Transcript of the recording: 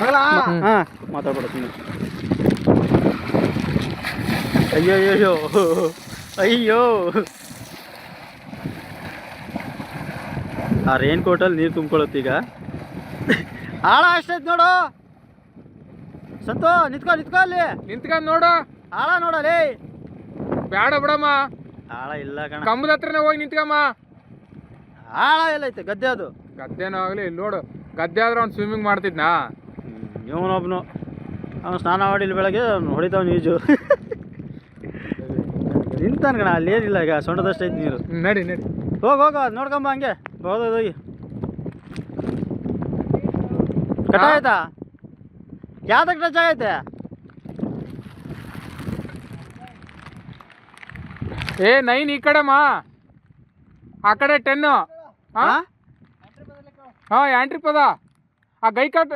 ಹಾ. ಮಾತಾಡ್ಬೇಡ ಅಯ್ಯೋ ಅಯ್ಯೋ ಅಯ್ಯೋ. ಆ ರೇನ್ ಕೋಟಲ್ಲಿ ನೀರು ತುಂಬ್ಕೊಳತ್ತೀಗ ಆಳ ಅಷ್ಟೈತ್ ನೋಡು. ಸತ್ತು ನಿತ್ಕೋ ನಿತ್ಕೋ ಅಲ್ಲಿ. ನಿಂತ್ಕೊಂಡ್ ನೋಡು. ಆಳ ನೋಡಲಿ ಬೇಡ ಬಿಡಮ್ಮ. ಆಳ ಇಲ್ಲ ಕಣ. ಕಂಬದ ಹತ್ರನೇ ಹೋಗಿ ನಿಂತ್ಕಮ್ಮ. ಆಳ ಎಲ್ಲೈತೆ ಗದ್ದೆ ಅದು. ಗದ್ದೆನೋ ಆಗಲಿ ಇಲ್ಲಿ ನೋಡು. ಗದ್ದೆ ಆದ್ರೆ ಅವ್ನು ಸ್ವಿಮ್ಮಿಂಗ್ ಮಾಡ್ತಿದ್ನಾ? ಇವನೊಬ್ನು ಅವನು ಸ್ನಾನ ಮಾಡಿಲ್ಲ ಬೆಳಗ್ಗೆ ಅವ್ನು ಹೊಡಿತಾವ ಈಜು ನಿಂತಾನ ಕಣ ಅಲ್ಲಿ ಏನಿಲ್ಲ ಈಗ ಸೊಂಟದಷ್ಟು ಐತಿ ನೀರು. ನಡಿ ನಡಿ. ಹೋಗಿ ಹೋಗ ನೋಡ್ಕೊಂಬ ಹಂಗೆ. ಹೋದ ಹೋಗಿ ಕಟ ಆಯ್ತಾ? ಯಾವ್ದಕ್ಕೆ ಟಚ್ ಆಗೈತೆ? ಏ ನೈನ್ ಈ ಕಡೆ ಮಾ. ಆ ಕಡೆ ಟೆನ್ನು. ಹಾ ಹಾಂ ಹಾ ಯಾಂಟ್ರಿ ಪದ. ಆ ಗೈ ಕಟ್.